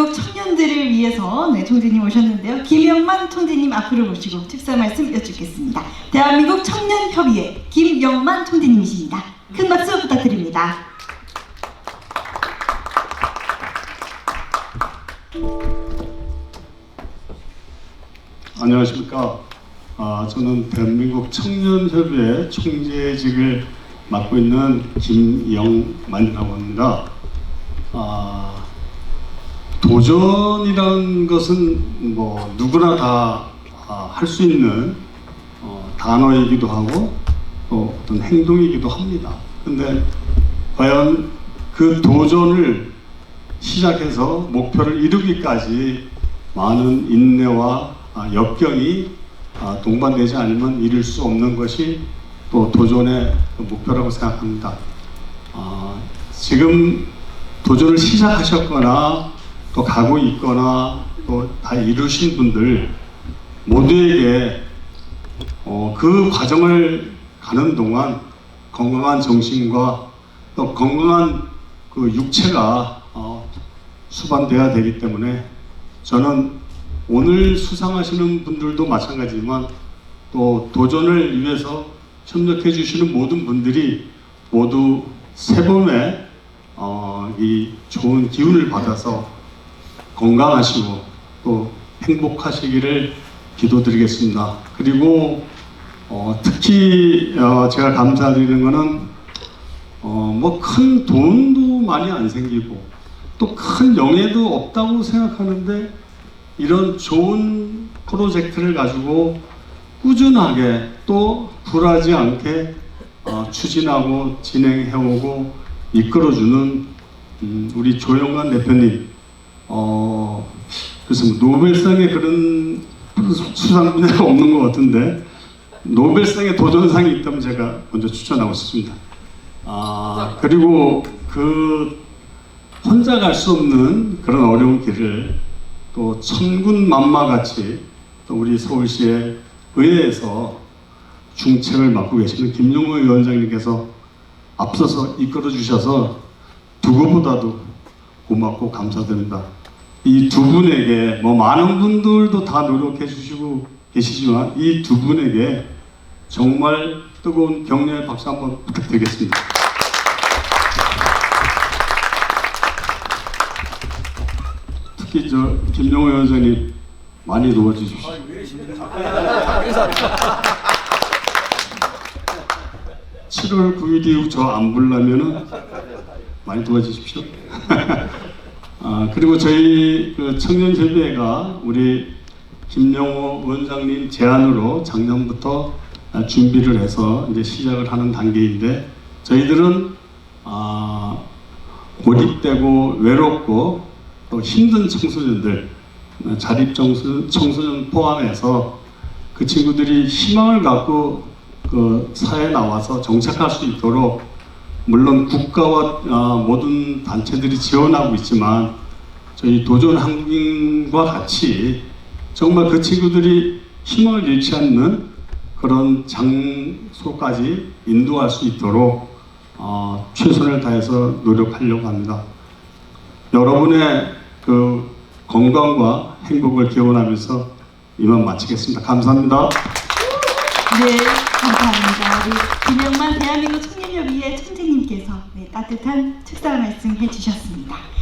대한민국 청년들을 위해서 네, 총재님 오셨는데요. 김영만 총재님 앞으로 모시고 특사 말씀 여쭙겠습니다. 대한민국 청년협의회 김영만 총재님이십니다. 큰 박수 부탁드립니다. 안녕하십니까. 아, 저는 대한민국 청년협의회 총재직을 맡고 있는 김영만이라고 합니다. 아, 도전이라는 것은 뭐 누구나 다 할 수 있는 어, 단어이기도 하고 또 어떤 행동이기도 합니다. 근데 과연 그 도전을 시작해서 목표를 이루기까지 많은 인내와 아, 역경이 아, 동반되지 않으면 이룰 수 없는 것이 또 도전의 그 목표라고 생각합니다. 아, 지금 도전을 시작하셨거나 또 가고 있거나 또 다 이루신 분들 모두에게 어, 그 과정을 가는 동안 건강한 정신과 또 건강한 그 육체가 어, 수반돼야 되기 때문에 저는 오늘 수상하시는 분들도 마찬가지지만 또 도전을 위해서 협력해 주시는 모든 분들이 모두 새봄에 어, 이 좋은 기운을 받아서 건강하시고 또 행복하시기를 기도드리겠습니다. 그리고 어, 특히 어, 제가 감사드리는 것은 어, 뭐큰 돈도 많이 안 생기고 또 큰 영예도 없다고 생각하는데 이런 좋은 프로젝트를 가지고 꾸준하게 또 굴하지 않게 어, 추진하고 진행해오고 이끌어주는 음, 우리 조영관 대표님 어, 그래서 뭐 노벨상에 그런 수상 분야가 없는 것 같은데 노벨상에 도전상이 있다면 제가 먼저 추천하고 싶습니다. 아 그리고 그 혼자 갈 수 없는 그런 어려운 길을 또 천군 만마 같이 또 우리 서울시의 의회에서 중책을 맡고 계시는 김용호 위원장님께서 앞서서 이끌어 주셔서 누구보다도 고맙고 감사드립니다. 이 두 분에게 뭐 많은 분들도 다 노력해 주시고 계시지만 이 두 분에게 정말 뜨거운 격려의 박수 한번 부탁드리겠습니다. 특히 저 김용호 위원장님 많이 도와주십시오. 7월 9일 이후 저 안 불라면은 많이 도와주십시오. 아, 그리고 저희 그 청년협의회가 우리 김영호 원장님 제안으로 작년부터 아, 준비를 해서 이제 시작을 하는 단계인데 저희들은 아, 고립되고 외롭고 또 힘든 청소년들 아, 자립 청소, 청소년 포함해서 그 친구들이 희망을 갖고 그 사회에 나와서 정착할 수 있도록 물론 국가와 아, 모든 단체들이 지원하고 있지만 저희 도전 한국인과 같이 정말 그 친구들이 희망을 잃지 않는 그런 장소까지 인도할 수 있도록 어, 최선을 다해서 노력하려고 합니다. 여러분의 그 건강과 행복을 기원하면서 이만 마치겠습니다. 감사합니다. 네, 감사합니다. 우리 김영만 대한민국 청년협의회 총재님께서 네, 따뜻한 특사 말씀 해주셨습니다.